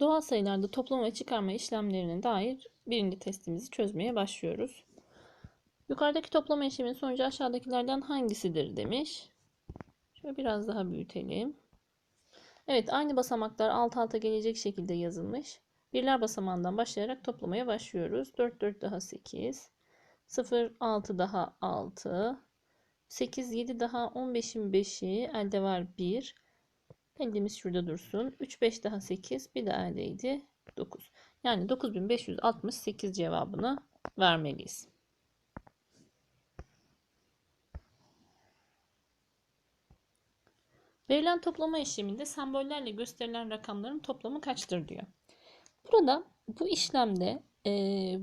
Doğal sayılarda toplama ve çıkarma işlemlerine dair birinci testimizi çözmeye başlıyoruz. Yukarıdaki toplama işleminin sonucu aşağıdakilerden hangisidir demiş. Şöyle biraz daha büyütelim. Evet aynı basamaklar alt alta gelecek şekilde yazılmış. Birler basamağından başlayarak toplamaya başlıyoruz. 4 4 daha 8. 0 6 daha 6. 8 7 daha 15'in 5'i elde var 1. Elimiz şurada dursun. 3 5 daha 8 bir de eldeydi 9. Yani 9568 cevabını vermeliyiz. Verilen toplama işleminde sembollerle gösterilen rakamların toplamı kaçtır diyor. Burada bu işlemde e,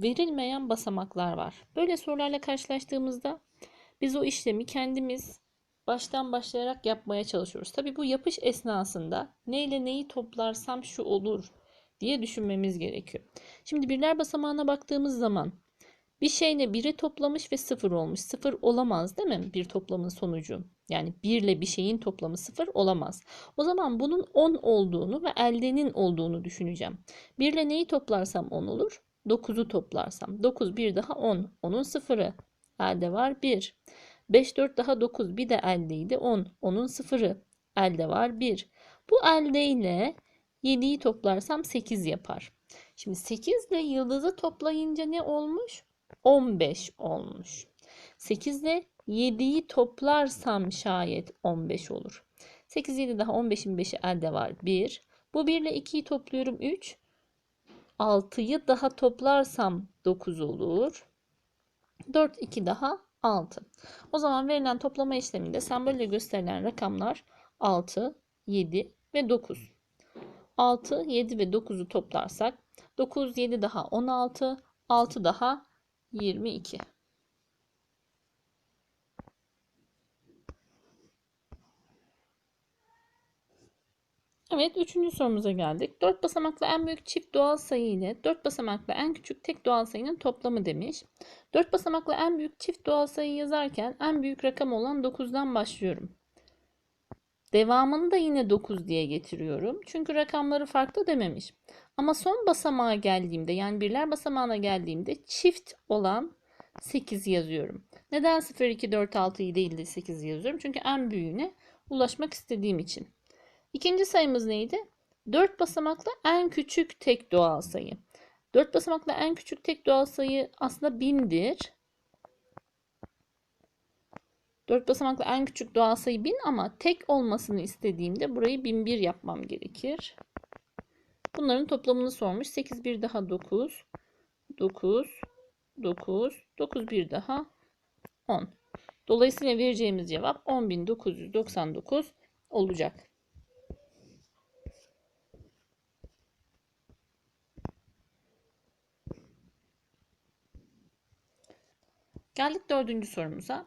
verilmeyen basamaklar var. Böyle sorularla karşılaştığımızda biz o işlemi kendimiz baştan başlayarak yapmaya çalışıyoruz. Tabii bu yapış esnasında neyle neyi toplarsam şu olur diye düşünmemiz gerekiyor. Şimdi birler basamağına baktığımız zaman bir şeyle biri toplamış ve sıfır olmuş. Sıfır olamaz değil mi bir toplamın sonucu? Yani 1 ile bir şeyin toplamı 0 olamaz. O zaman bunun 10 olduğunu ve eldenin olduğunu düşüneceğim. 1 ile neyi toplarsam 10 olur? 9'u toplarsam. 9 bir daha 10. 10'un sıfırı. Elde var 1. 5 4 daha 9 bir de eldeydi 10. 10'un sıfırı. Elde var 1. Bu elde ile 7'yi toplarsam 8 yapar. Şimdi 8 ile yıldızı toplayınca ne olmuş? 15 olmuş. 8 ile 7'yi toplarsam şayet 15 olur. 8 7 daha 15'in 5'i elde var 1. Bu 1 ile 2'yi topluyorum 3. 6'yı daha toplarsam 9 olur. 4 2 daha 6. O zaman verilen toplama işleminde sembolle gösterilen rakamlar 6, 7 ve 9. 6, 7 ve 9'u toplarsak 9, 7 daha 16, 6 daha 22. Evet, üçüncü sorumuza geldik. Dört basamaklı en büyük çift doğal sayı ile dört basamaklı en küçük tek doğal sayının toplamı demiş. Dört basamaklı en büyük çift doğal sayı yazarken en büyük rakam olan 9'dan başlıyorum. Devamını da yine 9 diye getiriyorum. Çünkü rakamları farklı dememiş. Ama son basamağa geldiğimde yani birler basamağına geldiğimde çift olan 8 yazıyorum. Neden 0, 2, 4, 6'yı değil de 8 yazıyorum? Çünkü en büyüğüne ulaşmak istediğim için. İkinci sayımız neydi? 4 basamaklı en küçük tek doğal sayı. 4 basamaklı en küçük tek doğal sayı aslında 1000'dir. 4 basamaklı en küçük doğal sayı 1000 ama tek olmasını istediğimde burayı 1001 yapmam gerekir. Bunların toplamını sormuş. 8 bir daha 9. 9 9 9 bir daha 10. Dolayısıyla vereceğimiz cevap 10.999 olacak. Geldik dördüncü sorumuza.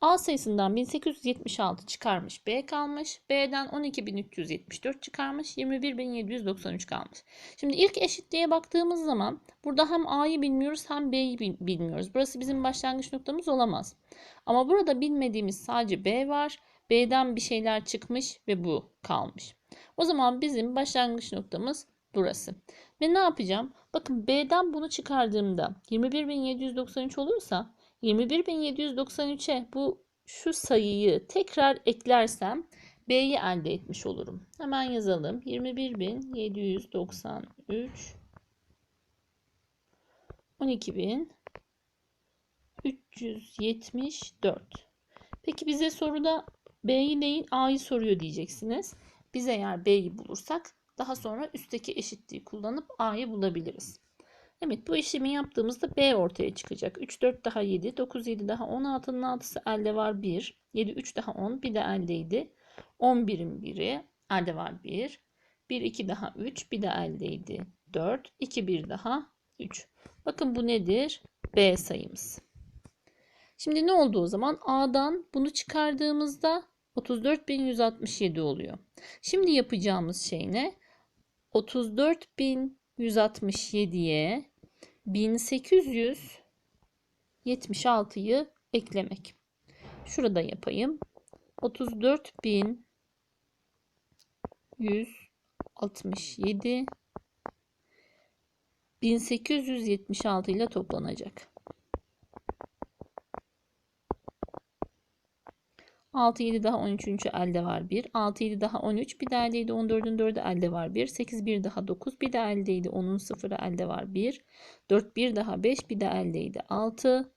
A sayısından 1876 çıkarmış B kalmış. B'den 12374 çıkarmış. 21793 kalmış. Şimdi ilk eşitliğe baktığımız zaman burada hem A'yı bilmiyoruz hem B'yi bilmiyoruz. Burası bizim başlangıç noktamız olamaz. Ama burada bilmediğimiz sadece B var. B'den bir şeyler çıkmış ve bu kalmış. O zaman bizim başlangıç noktamız burası. Ve ne yapacağım? Bakın B'den bunu çıkardığımda 21793 olursa 21793'e bu şu sayıyı tekrar eklersem B'yi elde etmiş olurum. Hemen yazalım. 21793 12374. Peki bize soruda B'yi değil A'yı soruyor diyeceksiniz. Biz eğer B'yi bulursak daha sonra üstteki eşitliği kullanıp A'yı bulabiliriz. Evet bu işlemi yaptığımızda B ortaya çıkacak. 3 4 daha 7, 9 7 daha 16'nın 6'sı elde var 1. 7 3 daha 10 bir de eldeydi. 11'in biri elde var 1. 1 2 daha 3 bir de eldeydi 4. 2 1 daha 3. Bakın bu nedir? B sayımız. Şimdi ne oldu o zaman? A'dan bunu çıkardığımızda 34.167 oluyor. Şimdi yapacağımız şey ne? 34.000 167'ye 1876'yı eklemek. Şurada yapayım. 34.167 1876 ile toplanacak. 6, 7 daha 13. elde var 1. 6, 7 daha 13. Bir de eldeydi 14'ün 4'ü elde var 1. 8, 1 daha 9. Bir de eldeydi 10'un 0'ı elde var 1. 4, 1 daha 5. Bir de eldeydi 6.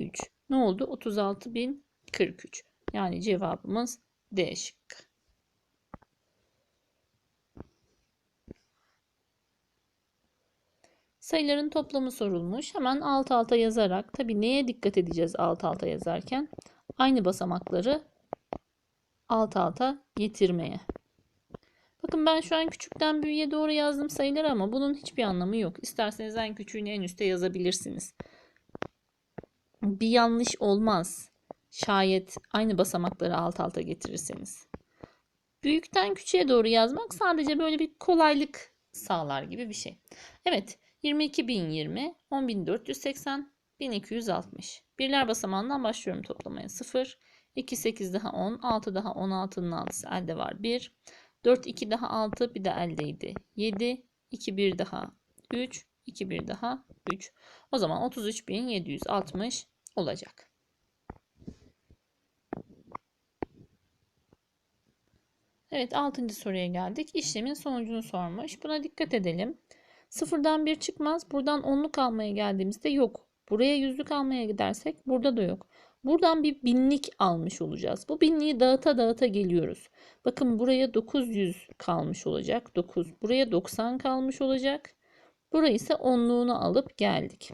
3. Ne oldu? 36.043. Yani cevabımız D şıkkı. Sayıların toplamı sorulmuş. Hemen alt alta yazarak tabi neye dikkat edeceğiz alt alta yazarken? Aynı basamakları alt alta getirmeye. Bakın ben şu an küçükten büyüğe doğru yazdım sayıları ama bunun hiçbir anlamı yok. İsterseniz en küçüğünü en üste yazabilirsiniz. Bir yanlış olmaz. Şayet aynı basamakları alt alta getirirseniz. Büyükten küçüğe doğru yazmak sadece böyle bir kolaylık sağlar gibi bir şey. Evet 22.020, 10.480, 1260. Birler basamağından başlıyorum toplamaya. 0, 2, 8 daha 10, 6 daha 16'nın 6'sı elde var 1. 4, 2 daha 6 bir de eldeydi. 7, 2, 1 daha 3, 2, 1 daha 3. O zaman 33.760 olacak. Evet 6. soruya geldik. İşlemin sonucunu sormuş. Buna dikkat edelim. Sıfırdan bir çıkmaz. Buradan onluk almaya geldiğimizde yok. Buraya yüzlük almaya gidersek burada da yok. Buradan bir binlik almış olacağız. Bu binliği dağıta dağıta geliyoruz. Bakın buraya 900 kalmış olacak. 9. Buraya 90 kalmış olacak. Burayı ise onluğunu alıp geldik.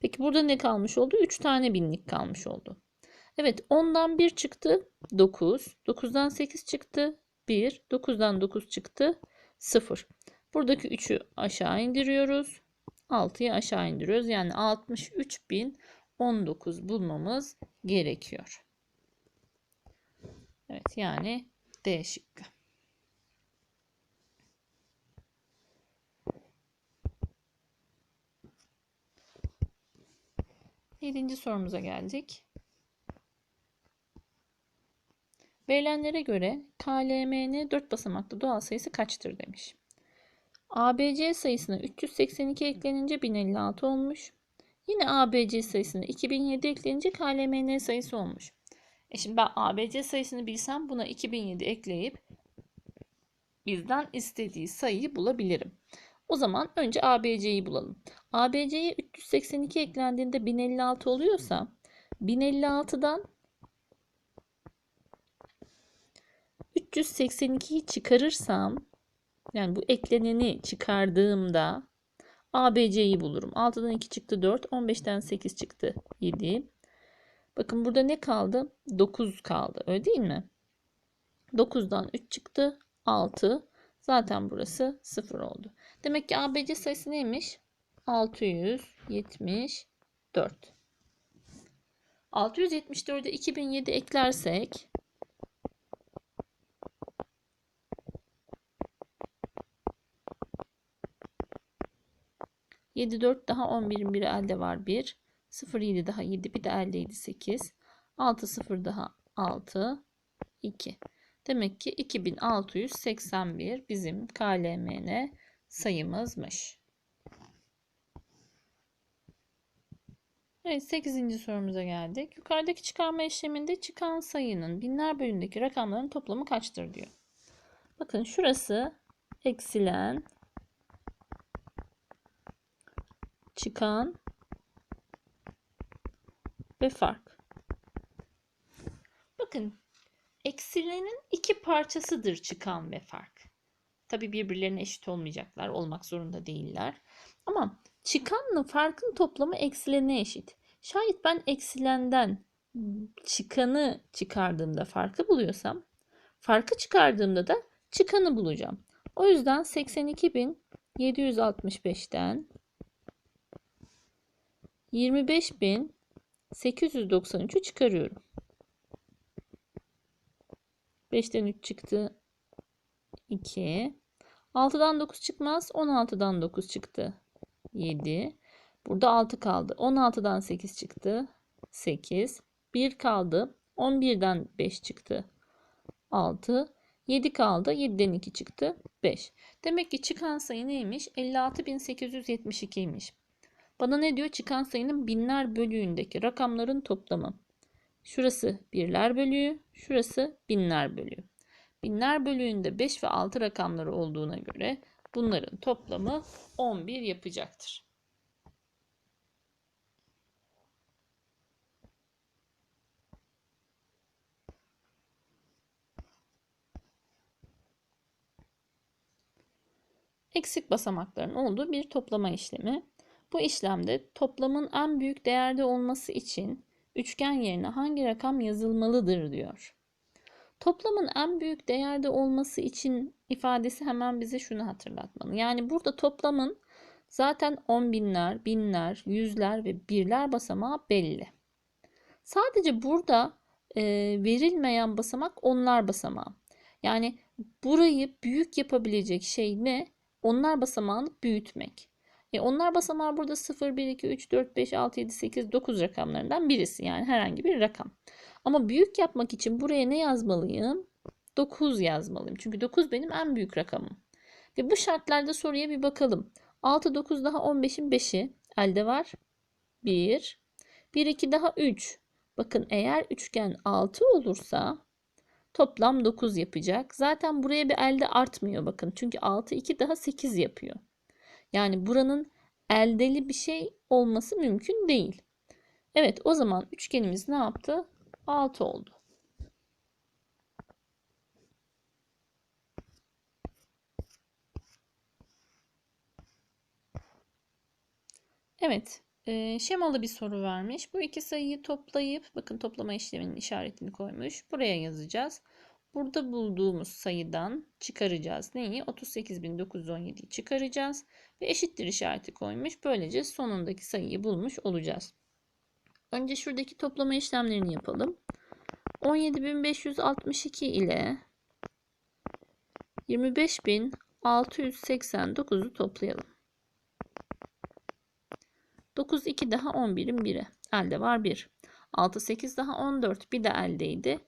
Peki burada ne kalmış oldu? 3 tane binlik kalmış oldu. Evet 10'dan 1 çıktı 9. 9'dan 8 çıktı 1. 9'dan 9 çıktı 0. Buradaki 3'ü aşağı indiriyoruz. 6'yı aşağı indiriyoruz. Yani 63.019 bulmamız gerekiyor. Evet yani D şıkkı. Yedinci sorumuza geldik. Verilenlere göre KLMN 4 basamaklı doğal sayısı kaçtır demiş. ABC sayısına 382 eklenince 1056 olmuş. Yine ABC sayısına 2007 eklenince KLMN sayısı olmuş. E şimdi ben ABC sayısını bilsem buna 2007 ekleyip bizden istediği sayıyı bulabilirim. O zaman önce ABC'yi bulalım. ABC'ye 382 eklendiğinde 1056 oluyorsa 1056'dan 382'yi çıkarırsam yani bu ekleneni çıkardığımda ABC'yi bulurum. 6'dan 2 çıktı 4. 15'ten 8 çıktı 7. Bakın burada ne kaldı? 9 kaldı. Öyle değil mi? 9'dan 3 çıktı 6. Zaten burası 0 oldu. Demek ki ABC sayısı neymiş? 674. 674'e 2007 eklersek 7 4 daha 11'in biri elde var 1. 0 7 daha 7 bir de eldeydi 8. 6 0 daha 6 2. Demek ki 2681 bizim KLMN sayımızmış. Evet 8. sorumuza geldik. Yukarıdaki çıkarma işleminde çıkan sayının binler bölümündeki rakamların toplamı kaçtır diyor. Bakın şurası eksilen çıkan ve fark. Bakın eksilenin iki parçasıdır çıkan ve fark. Tabi birbirlerine eşit olmayacaklar, olmak zorunda değiller. Ama çıkanla farkın toplamı eksilene eşit. Şayet ben eksilenden çıkanı çıkardığımda farkı buluyorsam, farkı çıkardığımda da çıkanı bulacağım. O yüzden 82.765'ten 25.893'ü çıkarıyorum. 5'ten 3 çıktı. 2. 6'dan 9 çıkmaz. 16'dan 9 çıktı. 7. Burada 6 kaldı. 16'dan 8 çıktı. 8. 1 kaldı. 11'den 5 çıktı. 6. 7 kaldı. 7'den 2 çıktı. 5. Demek ki çıkan sayı neymiş? 56.872'ymiş. Bana ne diyor? Çıkan sayının binler bölüğündeki rakamların toplamı. Şurası birler bölüğü, şurası binler bölüğü. Binler bölüğünde 5 ve 6 rakamları olduğuna göre bunların toplamı 11 yapacaktır. Eksik basamakların olduğu bir toplama işlemi. Bu işlemde toplamın en büyük değerde olması için üçgen yerine hangi rakam yazılmalıdır diyor. Toplamın en büyük değerde olması için ifadesi hemen bize şunu hatırlatmalı. Yani burada toplamın zaten on binler, binler, yüzler ve birler basamağı belli. Sadece burada e, verilmeyen basamak onlar basamağı. Yani burayı büyük yapabilecek şey ne? Onlar basamağını büyütmek. E onlar basamağı burada 0, 1, 2, 3, 4, 5, 6, 7, 8, 9 rakamlarından birisi. Yani herhangi bir rakam. Ama büyük yapmak için buraya ne yazmalıyım? 9 yazmalıyım. Çünkü 9 benim en büyük rakamım. Ve bu şartlarda soruya bir bakalım. 6, 9 daha 15'in 5'i elde var. 1. 1, 2 daha 3. Bakın eğer üçgen 6 olursa toplam 9 yapacak. Zaten buraya bir elde artmıyor bakın. Çünkü 6, 2 daha 8 yapıyor. Yani buranın eldeli bir şey olması mümkün değil. Evet o zaman üçgenimiz ne yaptı? 6 oldu. Evet, e, şemalı bir soru vermiş. Bu iki sayıyı toplayıp, bakın toplama işleminin işaretini koymuş. Buraya yazacağız. Burada bulduğumuz sayıdan çıkaracağız. Neyi? 38.917'yi çıkaracağız. Ve eşittir işareti koymuş. Böylece sonundaki sayıyı bulmuş olacağız. Önce şuradaki toplama işlemlerini yapalım. 17.562 ile 25.689'u toplayalım. 9 2 daha 11'in 1'i. Elde var 1. 6 8 daha 14 bir de eldeydi.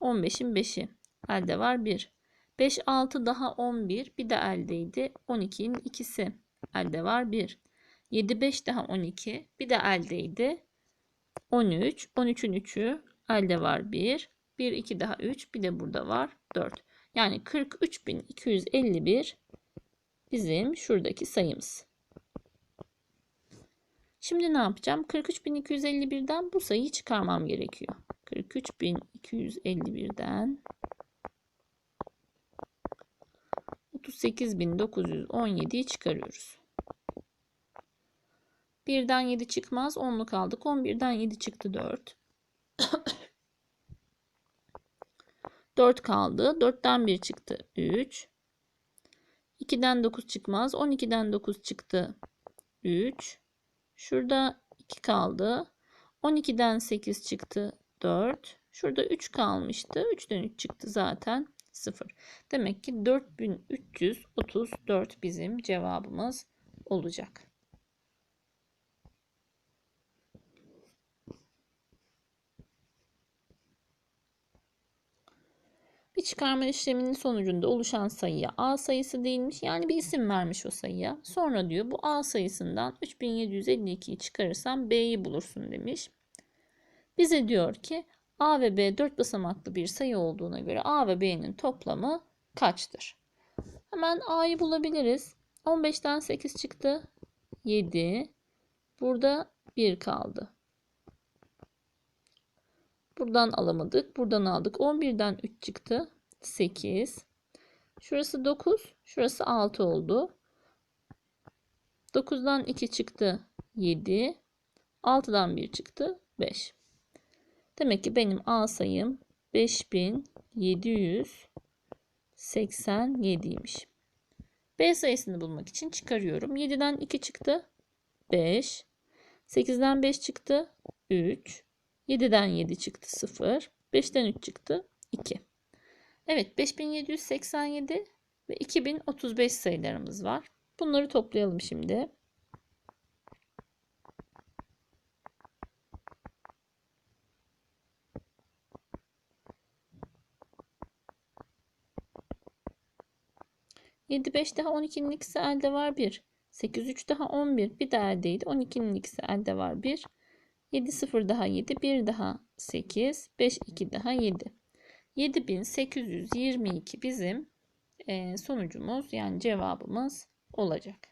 15'in 5'i. Elde var 1. 5 6 daha 11 bir de eldeydi. 12'in ikisi. Elde var 1. 7 5 daha 12 bir de eldeydi. 13. 13'ün 3'ü elde var 1. 1 2 daha 3 bir de burada var 4. Yani 43.251 bizim şuradaki sayımız. Şimdi ne yapacağım? 43.251'den bu sayıyı çıkarmam gerekiyor. 43.251'den 38.917'yi çıkarıyoruz. 1'den 7 çıkmaz. 10'luk aldık. 11'den 7 çıktı 4. 4 kaldı. 4'ten 1 çıktı 3. 2'den 9 çıkmaz. 12'den 9 çıktı 3. Şurada 2 kaldı. 12'den 8 çıktı 4. Şurada 3 kalmıştı. 3'ten 3 çıktı zaten 0. Demek ki 4334 bizim cevabımız olacak. Bir çıkarma işleminin sonucunda oluşan sayıya A sayısı değilmiş. Yani bir isim vermiş o sayıya. Sonra diyor bu A sayısından 3752'yi çıkarırsan B'yi bulursun demiş. Bize diyor ki A ve B 4 basamaklı bir sayı olduğuna göre A ve B'nin toplamı kaçtır? Hemen A'yı bulabiliriz. 15'ten 8 çıktı. 7. Burada 1 kaldı. Buradan alamadık. Buradan aldık. 11'den 3 çıktı. 8. Şurası 9. Şurası 6 oldu. 9'dan 2 çıktı. 7. 6'dan 1 çıktı. 5. Demek ki benim A sayım 5787'ymiş. B sayısını bulmak için çıkarıyorum. 7'den 2 çıktı. 5. 8'den 5 çıktı. 3. 7'den 7 çıktı 0. 5'ten 3 çıktı 2. Evet 5787 ve 2035 sayılarımız var. Bunları toplayalım şimdi. 7 5 daha 12'nin ikisi elde var 1. 8 3 daha 11 bir de eldeydi. 12'nin ikisi elde var 1. 7 0 daha 7 1 daha 8 5 2 daha 7. 7822 bizim e, sonucumuz yani cevabımız olacak.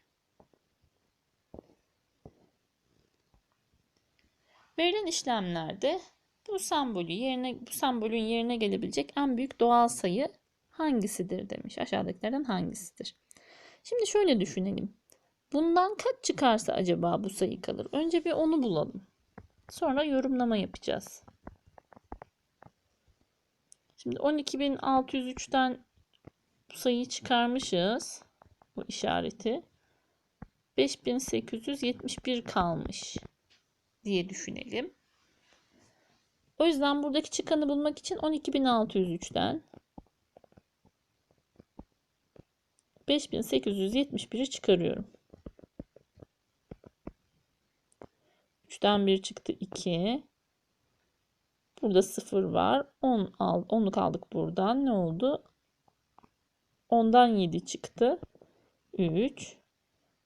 Verilen işlemlerde bu sembolü yerine bu sembolün yerine gelebilecek en büyük doğal sayı hangisidir demiş. Aşağıdakilerden hangisidir? Şimdi şöyle düşünelim. Bundan kaç çıkarsa acaba bu sayı kalır? Önce bir onu bulalım. Sonra yorumlama yapacağız. Şimdi 12.603'ten bu sayıyı çıkarmışız. Bu işareti. 5871 kalmış diye düşünelim. O yüzden buradaki çıkanı bulmak için 12.603'ten 5871'i çıkarıyorum. 3'ten 1 çıktı 2. Burada 0 var. 10 al, 10'luk aldık buradan. Ne oldu? 10'dan 7 çıktı. 3.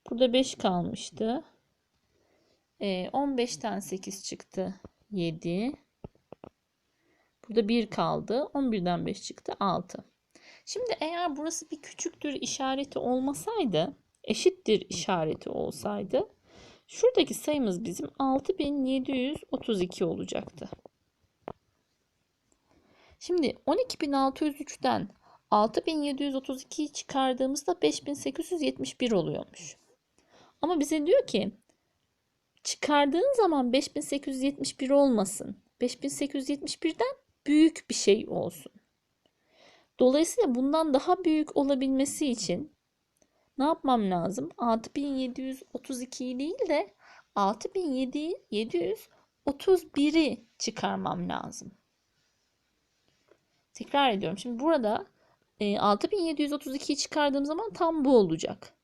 Burada 5 kalmıştı. E, 15'ten 8 çıktı. 7. Burada 1 kaldı. 11'den 5 çıktı. 6. Şimdi eğer burası bir küçüktür işareti olmasaydı, eşittir işareti olsaydı, şuradaki sayımız bizim 6732 olacaktı. Şimdi 12603'ten 6732'yi çıkardığımızda 5871 oluyormuş. Ama bize diyor ki çıkardığın zaman 5871 olmasın. 5871'den büyük bir şey olsun. Dolayısıyla bundan daha büyük olabilmesi için ne yapmam lazım? 6732'yi değil de 6731'i çıkarmam lazım. Tekrar ediyorum. Şimdi burada e, 6732'yi çıkardığım zaman tam bu olacak.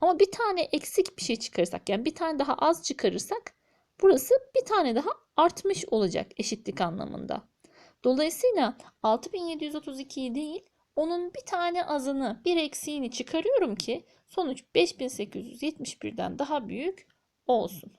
Ama bir tane eksik bir şey çıkarırsak yani bir tane daha az çıkarırsak burası bir tane daha artmış olacak eşitlik anlamında. Dolayısıyla 6732'yi değil onun bir tane azını bir eksiğini çıkarıyorum ki sonuç 5871'den daha büyük olsun.